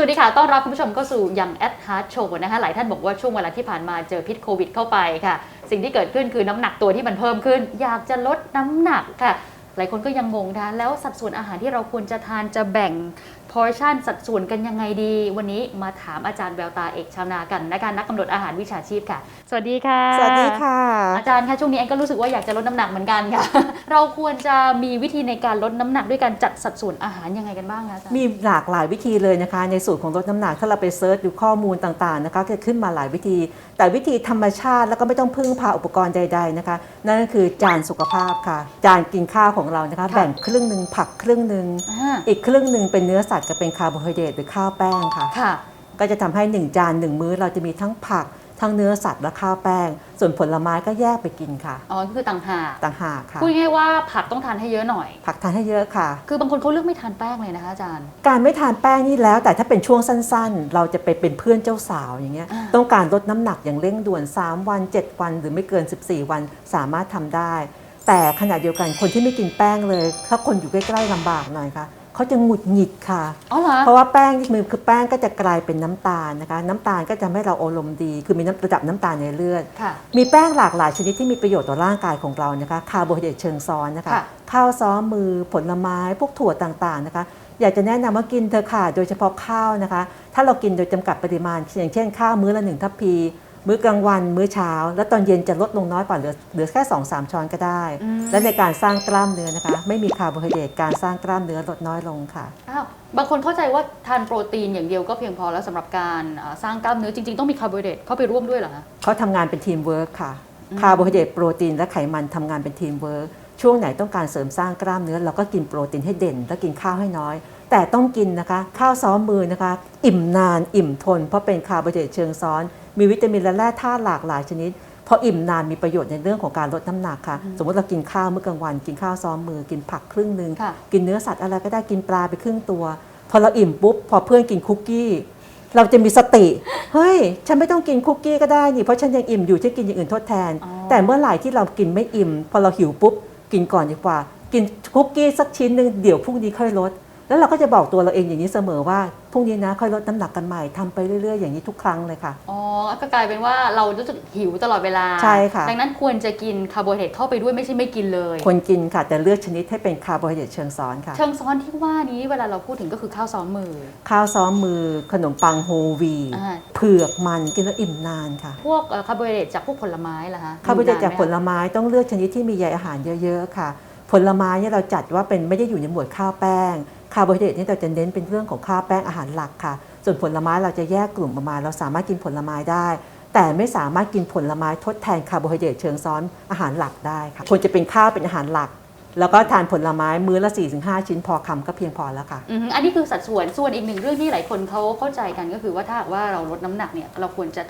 วัสดีค่ะ ต้อนรับคุณผู้ชมเข้าสู่ยังแอดฮาร์ดโชว์นะคะ หลายท่านบอกว่าช่วงเวลาที่ผ่านมาเจอพิษโควิดเข้าไปค่ะ สิ่งที่เกิดขึ้นคือน้ำหนักตัวที่มันเพิ่มขึ้น อยากจะลดน้ำหนักค่ะ หลายคนก็ยังงงนะแล้วสัดส่วนอาหารที่เราควรจะทานจะแบ่งพอร์ชั่นสัดส่วนกันยังไงดี วันนี้มาถามอาจารย์แววตาเอกชาวนากันนะคะนักกำหนดอาหารวิชาชีพค่ะ สวัสดีค่ะ สวัสดีค่ะ อาจารย์คะช่วงนี้แอนก็รู้สึกว่าอยากจะลดน้ำหนักเหมือนกันค่ะ เราควรจะมีวิธีในการลดน้ำหนักด้วยการจัดสัดส่วนอาหารยังไงกันบ้างคะอาจารย์มีหลากหลายวิธีเลยนะคะ ในสูตรของลดน้ำหนักถ้าเราไปเซิร์ชดูข้อมูลต่างๆนะคะก็จะขึ้นมาหลายวิธี แต่วิธีธรรมชาติแล้วก็ไม่ต้องพึ่งพาอุปกรณ์ใด ๆนะคะ นั่นก็คือจานสุขภาพค่ะ จานกินข้าวของเรานะคะค่ะแบ่งครึ่งหนึ่งผักครึ่งหนึ่งอ่าอีกครึ่งหนึ่งเป็นเนื้อสัตว์กับเป็นคาร์โบไฮเดรตหรือข้าวแป้งค่ะ ค่ะ ก็จะทำให้หนึ่งจานหนึ่งมื้อเราจะมีทั้งผัก ทั้งเนื้อสัตว์และข้าวแป้ง ส่วนผลไม้ก็แยกไปกินค่ะ อ๋อก็คือต่างหากต่างหากค่ะพูดง่ายๆว่าผักต้องทานให้เยอะหน่อย ผักทานให้เยอะค่ะ คือบางคนเขาเลือกไม่ทานแป้งเลยนะคะอาจารย์ การไม่ทานแป้งนี่แล้ว แต่ถ้าเป็นช่วงสั้นๆ เราจะไปเป็นเพื่อนเจ้าสาวอย่างเงี้ยอ่าต้องการลดน้ำหนักอย่างเร่งด่วน 3 วัน 7 วัน หรือไม่เกิน 14 วันสามารถทำได้แต่ขณะเดียวกันคนที่ไม่กินแป้งเลย ถ้าคนอยู่ใกล้ๆลำบากหน่อยค่ะ เขาจะหงุดหงิดค่ะ อ๋อเหรอ เพราะว่าแป้งที่มือคือแป้งก็จะกลายเป็นน้ำตาลนะคะ น้ำตาลก็จะทำให้เราอารมณ์ดี คือมีน้ำระดับน้ำตาลในเลือด ค่ะมีแป้งหลากหลายชนิดที่มีประโยชน์ต่อร่างกายของเรานะคะ คาร์โบไฮเดรตเชิงซ้อนนะคะ ค่ะ ข้าวซ้อมมือผลไม้พวกถั่วต่างๆนะคะ อยากจะแนะนำว่ากินเถอะค่ะ โดยเฉพาะข้าวนะคะ ถ้าเรากินโดยจำกัดปริมาณ อย่างเช่นข้าวมื้อละหนึ่งทัพพี มื้อกลางวันมื้อเช้า แล้วตอนเย็นจะลดลงน้อยกว่าเหลือเหลือแค่2-3ช้อนก็ได้อืมและในการสร้างกล้ามเนื้อนะคะ ไม่มีคาร์โบไฮเดรตการสร้างกล้ามเนื้อลดน้อยลงค่ะอ้าวบางคนเข้าใจว่าทานโปรตีนอย่างเดียวก็เพียงพอแล้วสำหรับการอ่าสร้างกล้ามเนื้อจริงๆ ต้องมีคาร์โบไฮเดรตเข้าไปร่วมด้วยเหรอคะเขาทำงานเป็นทีมเวิร์คค่ะอืมคาร์โบไฮเดรตโปรตีนและไขมันทำงานเป็นทีมเวิร์คช่วงไหนต้องการเสริมสร้างกล้ามเนื้อเราก็กินโปรตีนให้เด่น และกินข้าวให้น้อย แต่ต้องกินนะคะ ข้าวซ้อมมือนะคะ อิ่มนานอิ่มทน เพราะเป็นคาร์โบไฮเดรตเชิงซ้อน มีวิตามินและแร่ธาตุหลากหลายชนิดเพราะอิ่มนานมีประโยชน์ในเรื่องของการลดน้ำหนักค่ะ สมมติเรากินข้าวมื้อกลางวัน กินข้าวซ้อมมือกินผักครึ่งหนึ่งค่ะกินเนื้อสัตว์อะไรก็ได้กินปลาไปครึ่งตัว พอเราอิ่มปุ๊บพอเพื่อนกินคุกกี้ เราจะมีสติ เฮ้ย ฉันไม่ต้องกินคุกกี้ก็ได้นี่เพราะฉันยังอิ่มอยู่ฉันกินอย่างอื่นทดแทนอ๋อแต่เมื่อไหร่ที่เรากินไม่อิ่ม พอเราหิวปุ๊บกินก่อนดีกว่า กินคุกกี้สักชิ้นหนึ่งเดี๋ยวพรุ่งนี้ค่อยลดแล้วเราก็จะบอกตัวเราเองอย่างนี้เสมอว่า พรุ่งนี้นะค่อยลดน้ำหนักกันใหม่ทำไปเรื่อย ๆ อย่างนี้ทุกครั้งเลยค่ะ อ๋อ ก็กลายเป็นว่าเรารู้สึกหิวตลอดเวลา ใช่ค่ะ ดังนั้นควรจะกินคาร์โบไฮเดรตเข้าไปด้วยไม่ใช่ไม่กินเลยคนกินค่ะ แต่เลือกชนิดให้เป็นคาร์โบไฮเดรตเชิงซ้อนค่ะ เชิงซ้อนที่ว่านี้เวลาเราพูดถึงก็คือข้าวซ้อมมือ ข้าวซ้อมมือขนมปังโฮลวีอ่า เผือกมันกินแล้วอิ่มนานค่ะ พวกเอ่อคาร์โบไฮเดรตจากพวกผลไม้ล่ะคะคาร์โบไฮเดรตจากผลมีนนไหมคะไม้ต้องเลือกชนิดที่มีใยอาหารเยอะ ๆ ค่ะ ผลไม้เนี่ยเราจัดว่าเป็นไม่ได้อยู่ในหมวดข้าวแป้ง คาร์โบไฮเดรตนี่เราจะเน้นเป็นเรื่องของข้าวแป้งอาหารหลักค่ะ ส่วนผลไม้เราจะแยกกลุ่มออกมา เราสามารถกินผลไม้ได้ แต่ไม่สามารถกินผลไม้ทดแทนคาร์โบไฮเดรตเชิงซ้อนอาหารหลักได้ค่ะควรจะเป็นข้าวเป็นอาหารหลัก แล้วก็ทานผลไม้มื้อละ 4-5 ชิ้นพอคำก็เพียงพอแล้วค่ะ อือันนี้คือสัดส่วน ส่วนอีกหนึ่งเรื่องที่หลายคนเขาเข้าใจกันก็คือว่าถ้าหากว่าเราลดน้ำหนักเนี่ยเราควรจะ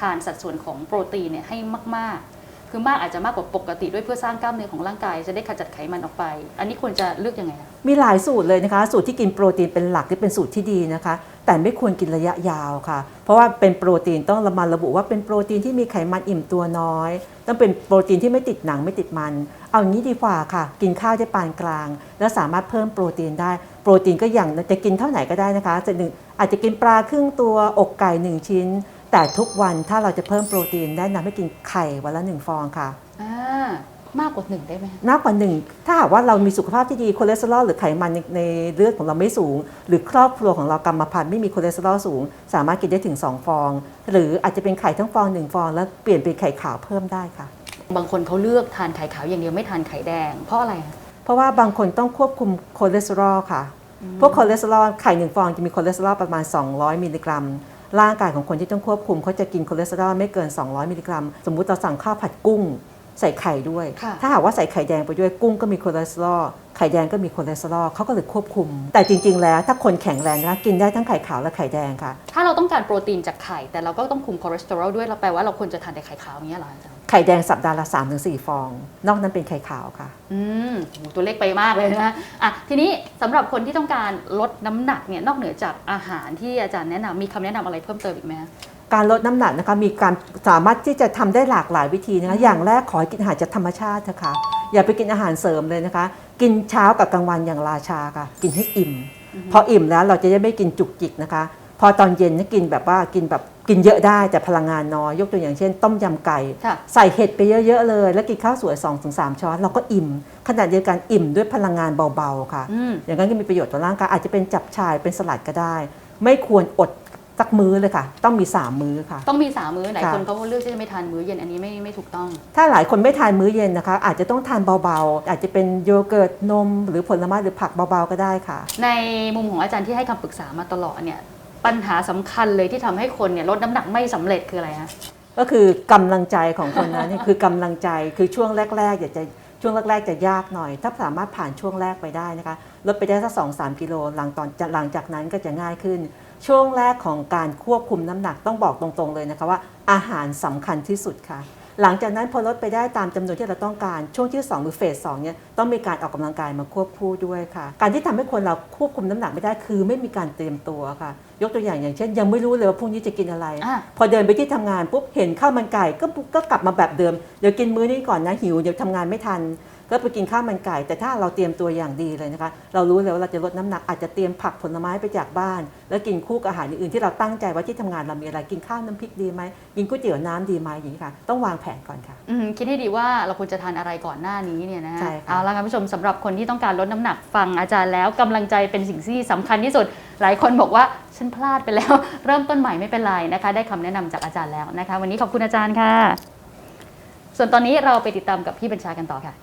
ทานสัดส่วนของโปรตีนเนี่ยให้มากๆ คือมากอาจจะมากกว่าปกติด้วยเพื่อสร้างกล้ามเนื้อของร่างกายจะได้ขจัดไขมันออกไป อันนี้ควรจะเลือกยังไงคะมีหลายสูตรเลยนะคะ สูตรที่กินโปรตีนเป็นหลักที่เป็นสูตรที่ดีนะคะ แต่ไม่ควรกินระยะยาวค่ะ เพราะว่าเป็นโปรตีนต้องระมาระบุว่าเป็นโปรตีนที่มีไขมันอิ่มตัวน้อย ต้องเป็นโปรตีนที่ไม่ติดหนังไม่ติดมัน เอางี้ดีกว่าค่ะ กินข้าวได้ปานกลาง แล้วสามารถเพิ่มโปรตีนได้ โปรตีนก็อย่างจะกินเท่าไหร่ก็ได้นะคะจะหนึ่งอาจจะกินปลาครึ่งตัวอกไก่หนึ่งชิ้น แต่ทุกวันถ้าเราจะเพิ่มโปรตีนแนะนำให้กินไข่วันละหนึ่งฟองค่ะ อ่ามากกว่าหนึ่งได้ไหมคะมากกว่าหนึ่งถ้าหากว่าเรามีสุขภาพที่ดีคอเลสเตอรอลหรือไขมันในในเลือดของเราไม่สูง หรือครอบครัวของเรากรรมพันธุ์ไม่มีคอเลสเตอรอลสูง สามารถกินได้ถึง 2 ฟอง หรืออาจจะเป็นไข่ทั้งฟอง1ฟอง แล้วเปลี่ยนเป็นไข่ขาวเพิ่มได้ค่ะ บางคนเขาเลือกทานไข่ขาวอย่างเดียวไม่ทานไข่แดง เพราะอะไรคะ เพราะว่าบางคนต้องควบคุมคอเลสเตอรอลค่ะ พวกคอเลสเตอรอลไข่หนึ่งฟองจะมีคอเลสเตอรอลประมาณ 200 มิลลิกรัม ร่างกายของคนที่ต้องควบคุมเขาจะกินคอเลสเตอรอลไม่เกิน 200 มิลลิกรัม สมมุติเราสั่งข้าวผัดกุ้งใส่ไข่ด้วยค่ะถ้าหากว่าใส่ไข่แดงไปด้วยกุ้งก็มีคอเลสเตอรอล ไข่แดงก็มีคอเลสเตอรอลเขาก็เลยควบคุม แต่จริง ๆ แล้วถ้าคนแข็งแรงนะคะกินได้ทั้งไข่ขาวและไข่แดงค่ะ ถ้าเราต้องการโปรตีนจากไข่ แต่เราก็ต้องคุมคอเลสเตอรอลด้วย เราแปลว่าเราควรจะทานแต่ไข่ขาวอย่างเงี้ยเหรออาจารย์ ไข่แดงสัปดาห์ละ3-4ฟอง นอกนั้นเป็นไข่ขาวค่ะ อืมโหตัวเลขไปมากเลยนะอะทีนี้สำหรับคนที่ต้องการลดน้ำหนักเนี่ยนอกเหนือจากอาหารที่อาจารย์แนะนำมีคำแนะนำอะไรเพิ่มเติมอีกไหมคะ การลดน้ำหนักนะคะมีการสามารถที่จะทำได้หลากหลายวิธีนะคะอย่างแรกขอให้กินอาหารจากธรรมชาติเถอะค่ะอย่าไปกินอาหารเสริมเลยนะคะ กินเช้ากับกลางวันอย่างราชาค่ะ กินให้อิ่ม พออิ่มแล้วเราจะได้ไม่กินจุกจิกนะคะ พอตอนเย็นเนี่ยกินแบบว่ากินแบบ กินเยอะได้แต่พลังงานน้อย ยกตัวอย่างเช่น ต้มยำไก่ค่ะใส่เห็ดไปเยอะๆเลย แล้วกินข้าวสวย 2-3 ช้อน เราก็อิ่มขณะเดียวกันอิ่มด้วยพลังงานเบาๆค่ะอืมอย่างนั้นก็มีประโยชน์ต่อร่างกายอาจจะเป็นจับชายเป็นสลัดก็ได้ ไม่ควรอดสักมื้อเลยค่ะ ต้องมี 3 มื้อค่ะ ต้องมีสามมื้อหลายค่ะคนเขาเลือกที่จะไม่ทานมื้อเย็นอันนี้ไม่ไม่ถูกต้อง ถ้าหลายคนไม่ทานมื้อเย็นนะคะ อาจจะต้องทานเบาๆ อาจจะเป็นโยเกิร์ตนม หรือผลไม้หรือผักเบาๆก็ได้ค่ะ ในมุมของอาจารย์ที่ให้คำปรึกษามาตลอดเนี่ย ปัญหาสำคัญเลยที่ทำให้คนเนี่ยลดน้ำหนักไม่สำเร็จคืออะไรฮะก็คือกำลังใจของคนนั้นเนี่ยคือกำลังใจคือช่วงแรกๆอยากจะช่วงแรกๆจะยากหน่อย ถ้าสามารถผ่านช่วงแรกไปได้นะคะลดไปได้สักสองสามกิโลหลังตอนหลังจากนั้นก็จะง่ายขึ้น ช่วงแรกของการควบคุมน้ำหนักต้องบอกตรงๆเลยนะคะว่า อาหารสำคัญที่สุดค่ะ หลังจากนั้นพอลดไปได้ตามจำนวนที่เราต้องการช่วงที่ 2 หรือเฟสสองเนี่ยต้องมีการออกกำลังกายมาควบคู่ด้วยค่ะ การที่ทำให้คนเราควบคุมน้ำหนักไม่ได้คือไม่มีการเตรียมตัวค่ะ ยกตัวอย่างอย่างเช่น ยังไม่รู้เลยว่าพรุ่งนี้จะกินอะไรอะพอเดินไปที่ทำงานปุ๊บเห็นข้าวมันไก่ก็ปุ๊บก็กลับมาแบบเดิมเดี๋ยวกินมื้อนี้ก่อนนะหิวเดี๋ยวทำงานไม่ทัน ก็ไปกินข้าวมันไก่ แต่ถ้าเราเตรียมตัวอย่างดีเลยนะคะ เรารู้เลยว่าเราจะลดน้ำหนักอาจจะเตรียมผักผลไม้ไปจากบ้าน แล้วกินคู่กับอาหารอื่นๆที่เราตั้งใจว่าที่ทำงานเรามีอะไรกินข้าวน้ำพริกดีไหมกินก๋วยเตี๋ยวน้ำดีไหมอย่างนี้ค่ะ ต้องวางแผนก่อนค่ะอืมคิดให้ดีว่าเราควรจะทานอะไรก่อนหน้านี้เนี่ยนะฮะใช่ค่ะเอาละคุณผู้ชมสำหรับคนที่ต้องการลดน้ำหนักฟังอาจารย์แล้วกำลังใจเป็นสิ่งที่สำคัญที่สุด หลายคนบอกว่าฉันพลาดไปแล้ว เริ่มต้นใหม่ไม่เป็นไรนะคะ ได้คำแนะนำจากอาจารย์แล้วนะคะ วันนี้ขอบคุณอาจารย์ค่ะ ส่วนตอนนี้เราไปติดตามกับพี่บัญชากันต่อค่ะ